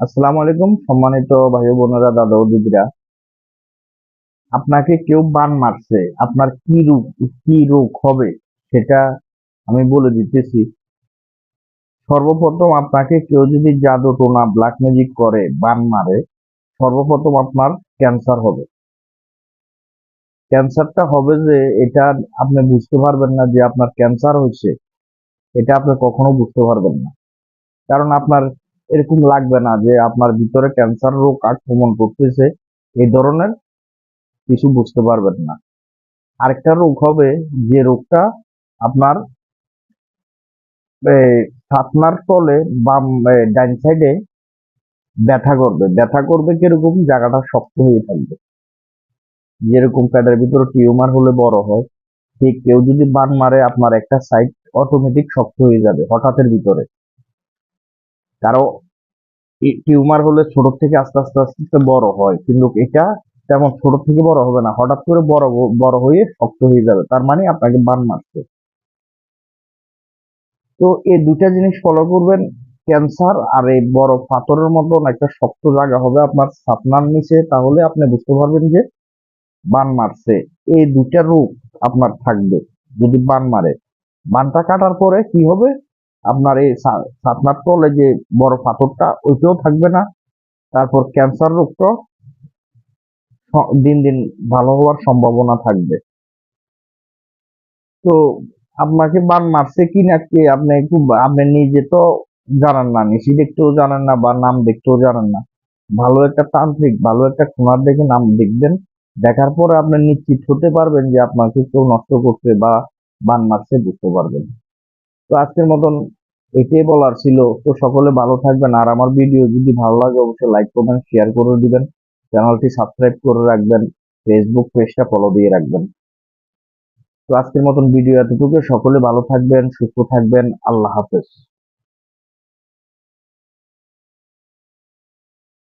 আসসালামু আলাইকুম, সম্মানিত ভাই বোনেরা দাদা ও দিদিরা আপনাকে কেউ বান মারছে, আপনার কি রোগ কি রোগ হবে সেটা আমি বলে দিতেছি। সর্বপ্রথম আপনাকে কেউ যদি জাদু টোনা ব্ল্যাক ম্যাজিক করে, বান মারে, সর্বপ্রথম আপনার ক্যান্সার হবে। ক্যান্সারটা হবে যে, এটা আপনি বুঝতে পারবেন না যে আপনার ক্যান্সার হয়েছে, এটা আপনি কখনো বুঝতে পারবেন না। কারণ আপনার এরকম লাগবে না যে আপনার ভিতরে ক্যান্সার রোগ আক্রমণ করতেছে, এই ধরনের কিছু বুঝতে পারবেন না। আরেকটা রোগ হবে যে রোগটা আপনার আপনার তলে বাম ডাইন সাইডে ব্যথা করবে। ব্যথা করবে কীরকম? জায়গাটা শক্ত হয়ে থাকবে। যেরকম প্যাডের ভিতরে টিউমার হলে বড় হয়, ঠিক কেউ যদি বান মারে, আপনার একটা সাইড অটোমেটিক শক্ত হয়ে যাবে হঠাৎের ভিতরে। কারও টিউমার হলে ছোট থেকে আস্তে আস্তে আস্তে বড় হয়। কিন্তু এটা তেমন ছোট থেকে বড় হবে না। হঠাৎ করে বড় বড় হয়ে শক্ত হয়ে যাবে। তার মানে আপনাকে বান মারছে। তো এই দুটা জিনিস ফলো করবেন। ক্যান্সার আর এই বড় পাথরের মতন একটা শক্ত জায়গা হবে আপনার সাপনার নিচে, তাহলে আপনি বুঝতে পারবেন যে বান মারছে। এই দুটা রোগ আপনার থাকবে যদি বান মারে। বানটা কাটার পরে কি হবে? আপনার এই সা- সাপনার তলে যে বড় পাথরটা, ওইটাও থাকবে না। তারপর ক্যান্সার রোগটা দিন দিন ভালো হওয়ার সম্ভাবনা থাকবে। তো আপনাকে বান মারছে কি না কি, আপনি একটু আপনি নিজে তো জানেন না, নিশি দেখতেও জানেন না বা নাম দেখতেও জানেন না। ভালো একটা তান্ত্রিক, ভালো একটা খুনার দেখে নাম দেখবেন। দেখার পরে আপনি নিশ্চিত হতে পারবেন যে আপনাকে কেউ নষ্ট করছে বা বান মারছে, বুঝতে পারবেন। তো আজকের মতন এটাই বলার ছিল। তো সকলে ভালো থাকবেন। আর আমার ভিডিও যদি ভালো লাগে, অবশ্যই লাইক করবেন শেয়ার করে দিবেন। চ্যানেলটি সাবস্ক্রাইব করে রাখবেন। ফেসবুক পেজটা ফলো দিয়ে রাখবেন। তো আজকের মতন ভিডিও এতটুকু সকলে ভালো থাকবেন, সুস্থ থাকবেন। আল্লাহ হাফেজ।